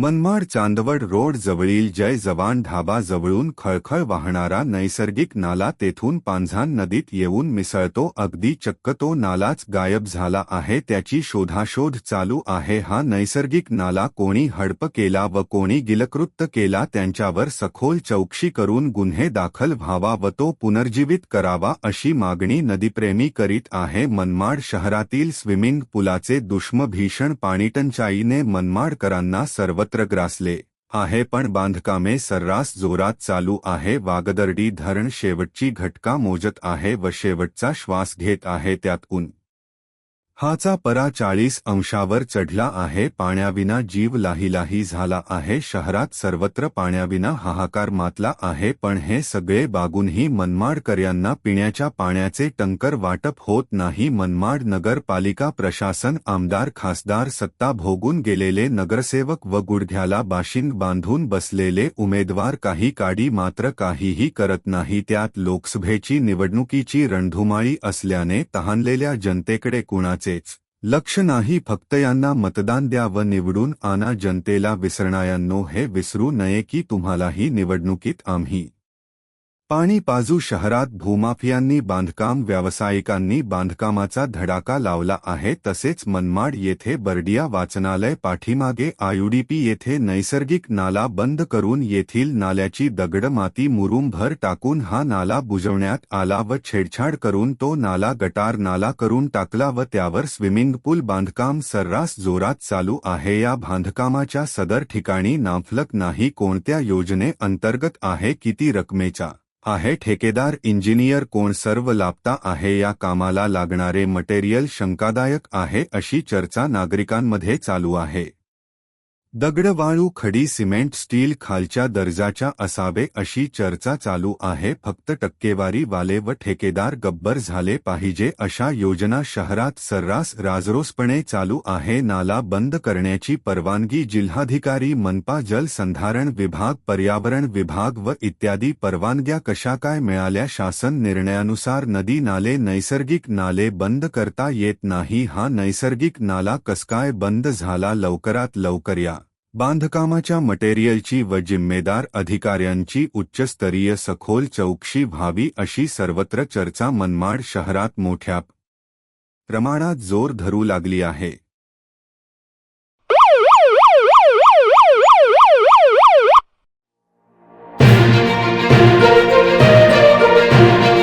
Manmad Chandwad road जवळील जय जवान ढाबा जवळून खळखळ वाहणारा नैसर्गिक नाला तेथून पांझान नदीत येऊन मिसळतो. अगदी चक्क तो नालाच गायब झाला आहे. त्याची शोधाशोध चालू आहे. हा नैसर्गिक नाला कोणी हडप केला व कोणी गिलकृत्त केला त्यांच्यावर सखोल चौकशी करून गुन्हे दाखल व्हावा व तो पुनर्जीवित करावा अशी मागणी नदीप्रेमी करीत आहे. मनमाड शहरातील स्विमिंग पुलाचे दुष्म भीषण पाणीटंचाईने मनमाडकरांना सर्वत्र ग्रासले आहे पण बांधकामे सर्रास जोरात चालू आहे वागदर्डी धरण शेवटची घटका मोजत आहे व शेवटचा श्वास घेत आहे त्यातून. हाचा परा चाळीस अंशावर चढला आहे पाण्याविना जीव लाहीलाही झाला आहे शहरात सर्वत्र पाण्याविना हाहाकार मातला आहे पण हे सगळे बागूनही मनमाडकर्यांना पिण्याच्या पाण्याचे टंकर वाटप होत नाही. मनमाड नगरपालिका प्रशासन आमदार खासदार सत्ता भोगून गेलेले नगरसेवक व गुडघ्याला बाशिंग बांधून बसलेले उमेदवार काही काडी मात्र काहीही करत नाही. त्यात लोकसभेची निवडणुकीची रणधुमाळी असल्याने तहानलेल्या जनतेकडे कुणाचे कुणाचेच लक्ष नाही फक्त यांना मतदान द्या व निवडून आणा जनतेला विसरणायांनो हे विसरू नये की तुम्हालाही निवडणुकीत आम्ही पाणीपाजू शहरात भूमाफियांनी बांधकाम व्यावसायिकांनी बांधकामाचा धडाका लावला आहे तसेच मनमाड येथे बर्डिया वाचनालय पाठीमागे आयुडीपी येथे नैसर्गिक नाला बंद करून येथील नाल्याची दगड माती मुरुमभर टाकून हा नाला बुजवण्यात आला व छेडछाड करून तो नाला गटार नाला करून टाकला व त्यावर स्विमिंग पूल बांधकाम सर्रास जोरात चालू आहे. या बांधकामाच्या सदर ठिकाणी नाफलक नाही कोणत्या योजने अंतर्गत आहे किती रकमेचा आहे. ठेकेदार इंजिनियर कोण सर्व लापता आहे या कामाला लागणारे मटेरियल शंकादायक आहे अशी चर्चा नागरिकांमध्ये चालू आहे. दगडवाळू खडी सिमेंट स्टील खालच्या दर्जाच्या असावे अशी चर्चा चालू आहे. फक्त टक्केवारी वाले व ठेकेदार गब्बर झाले पाहिजे अशा योजना शहरात सर्रास राजरोसपणे चालू आहे. नाला बंद करण्याची परवानगी जिल्हाधिकारी मनपा जलसंधारण विभाग पर्यावरण विभाग व इत्यादी परवानग्या कशा काय मिळाल्या शासन निर्णयानुसार नदी नाले नैसर्गिक नाले बंद करता येत नाही. हा नैसर्गिक नाला कसकाय बंद झाला? लवकरात लवकर या. बांधकामाच्या मटेरियलची व जिम्मेदार अधिकाऱ्यांची उच्चस्तरीय सखोल चौकशी व्हावी अशी सर्वत्र चर्चा मनमाड शहरात मोठ्या प्रमाणात जोर धरू लागली आहे.